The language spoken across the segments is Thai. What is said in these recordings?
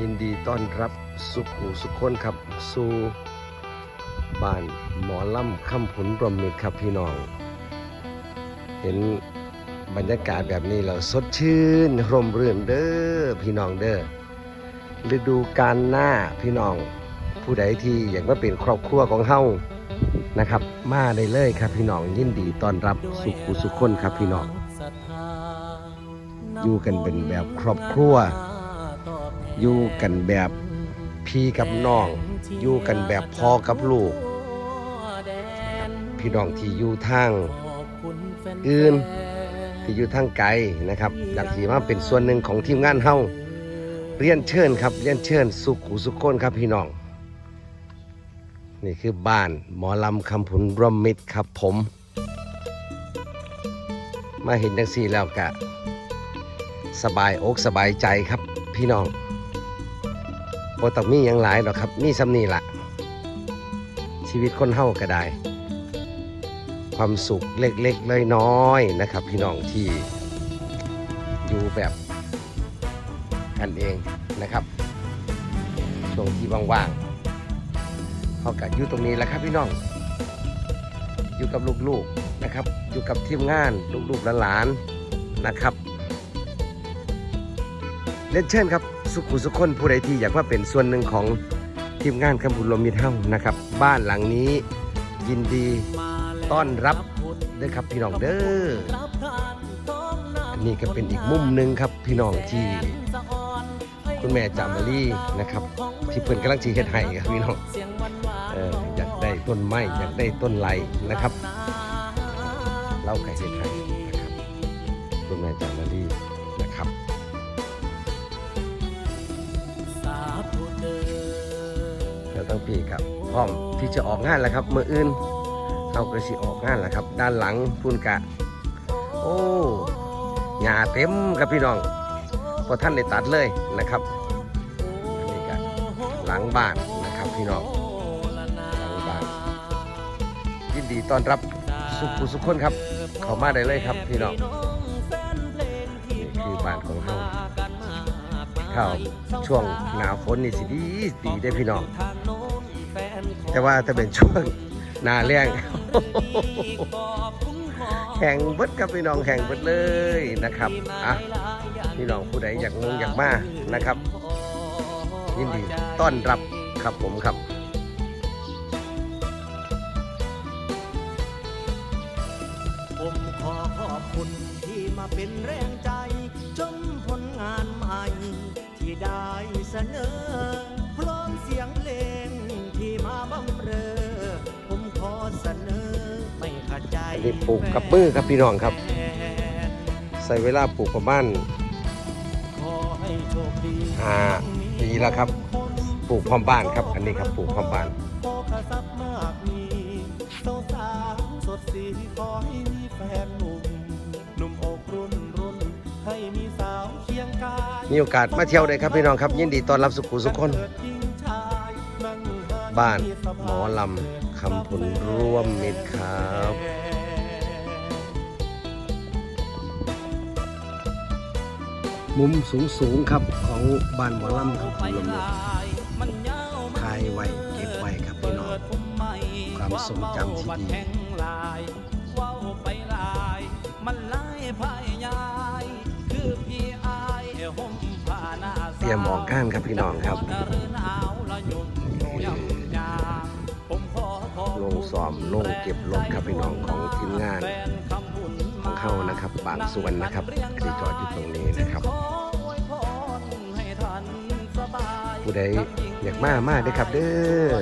ยินดีต้อนรับสุขูสุขคนครับ สู่บ้านหมอลำคำผุนรมมิตรครับพี่น้อง เห็นบรรยากาศแบบนี้เราสดชื่นร่มรื่นเด้อพี่น้องเด้อฤดูการหน้าพี่น้อง ผู้ใดที่อยากมาเป็นครอบครัวของเฮานะครับ มาได้เลยครับพี่น้องยินดีต้อนรับสุขูสุขคนครับพี่น้อง อยู่กันเป็นแบบครอบครัว อยู่กันแบบพี่กับน้อง อยู่กันแบบพ่อกับลูก พี่น้องที่อยู่ทางอื่นที่อยู่ทางไกลนะครับอยากที่มาเป็นส่วนหนึ่งของทีมงานเฮาเรียนเชิญครับเรียนเชิญสุขุสุขคนครับพี่น้อง นี่คือบ้านหมอลำคำผุนรวมมิตรครับผม มาเห็นจังสี่แล้วกะ สบายอกสบายใจครับพี่น้อง บ่ต้องมีอย่างหลายหรอกครับมีสำนีละชีวิตคนเฮาก็ได้ ความสุขเล็กๆน้อยๆนะครับ พี่น้องที่อยู่แบบกันเองนะครับ ช่วงที่ว่างๆเขาก็อยู่ตรงนี้แหละครับพี่น้อง อยู่กับลูกๆนะครับ อยู่กับทีมงานลูกๆหลานๆนะครับ เล่นเชิญครับ สุขุสุขคนผู้ใดที่อยากว่าเป็นส่วนหนึ่งของทีมงานคำบุญลมมิตรเฮ้านะครับ บ้านหลังนี้ยินดีต้อนรับเด้อครับพี่น้องเด้ออันนี้ก็เป็นอีกมุมหนึ่งครับพี่น้องที่คุณแม่จามารีนะครับ ที่เพิ่อนกำลังชีเฮ็ดให้ครับพี่น้องเอออยากได้ต้นไม้อยากได้ต้นไม้นะครับเราไก็เฮ็ดให้นะครับ คุณแม่จามารีนะครับ ทั้งปีครับพร้อมที่จะออกงานแล้วครับเมื่ออื่นเราก็สิออกงานแล้วครับ ด้านหลังพุ่นกะ โอ้หญ้าเต็มครับพี่น้องพอท่านได้ตัดเลยนะครับนนี้ก็หลังบ้านนะครับพี่น้องหลังบ้านยินดีต้อนรับสุขุสุขคนครับ เข้ามาได้เลยครับพี่น้องนี่คือบ้านของเรา ข้าวช่วงหนาวฝนนี่สิดีดีได้พี่น้อง แต่ว่าถ้าเป็นช่วงหนาแรงแข่งเบิดกับพี่น้องแข่งเบิดเลยนะครับอะพี่น้องผู้ใดอยากงงอยากมานะครับ ยินดีต้อนรับครับผมครับผมขอขอบคุณที่มาเป็นแรงใจ นนี้ปลูกกับมือครับพี่น้องครับ ใส่เวลาปลูกประมาณอให้โชคดีห้าปีแล้วครับ ปลูกพร้อมบ้านครับ อันนี้ครับปลูกพร้อมบ้านมีโอกาสมาเที่ยวเลยครับพี่น้องครับ ยินดีต้อนรับสุขุสุขคน บ้านหมอลำคำผลร่วมมิตรครับ มุมสูงสูงๆครับของบ้านหมอลำคำผลร่วมมิตรถ่ายไว้เก็บไว้ครับพี่น้องความทรงจำที่ดีเตรียมออกก้านครับพี่น้องครับลงซ้อมลงเก็บรถครับพี่น้องของทีมงานของ เขานะครับ บางส่วนนะครับที่จอดอยู่ตรงนี้นะครับ ผู้ใดอยากมามากเด้ครับ เด้อ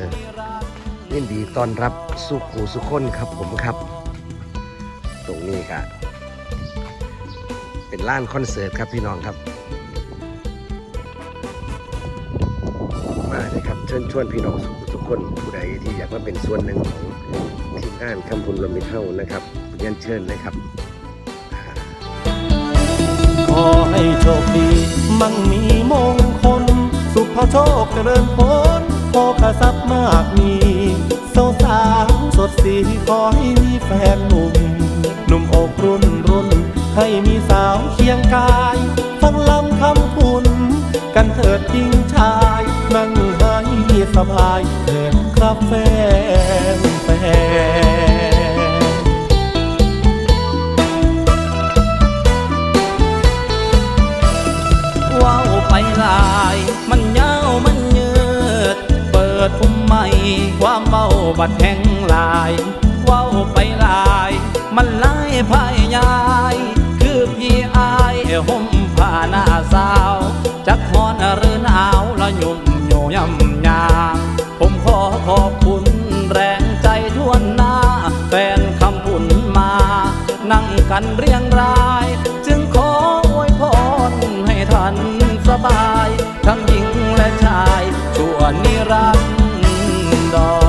ยินดีต้อนรับสุขูสุขคนครับผมครับ ตรงนี้ครับเป็นล้านคอนเสิร์ตครับพี่น้องครับ มาเลยครับเชิญชวนพี่น้องสุขทุกคนผู้ใดที่อยากมาเป็นส่วนหนึ่งของทีมงานคำพุนลมิเท่านะครับเรียนเชิญเลยครับ ให้โชคดี มั่งมีมงคล สุภโชคเจริญผลโภคทรัพย์มากมีสาวสาวสดสีขอให้มีแฟนหนุ่ม หนุ่มอกรุ่นรุ่น ให้มีสาวเคียงกาย ฟังลำคำพุนกกันเถิดจริงชาย นั่งให้สบายเถิดครับแฟนแฟน ความเมาบัดแห่งลายเว้าไปลาย มันลายพายยาย คือพี่อายห่มผ้าหน้าสาว จักฮอนหรือหนาวละยุ่มโยยำยางผมขอขอบคุณแรงใจทวนหน้า แฟนคำพุนมา นั่งกันเรียงราย จึงขออวยพรให้ทันสบาย ทั้งหญิงและชายชั่วนิรันดร์ 된다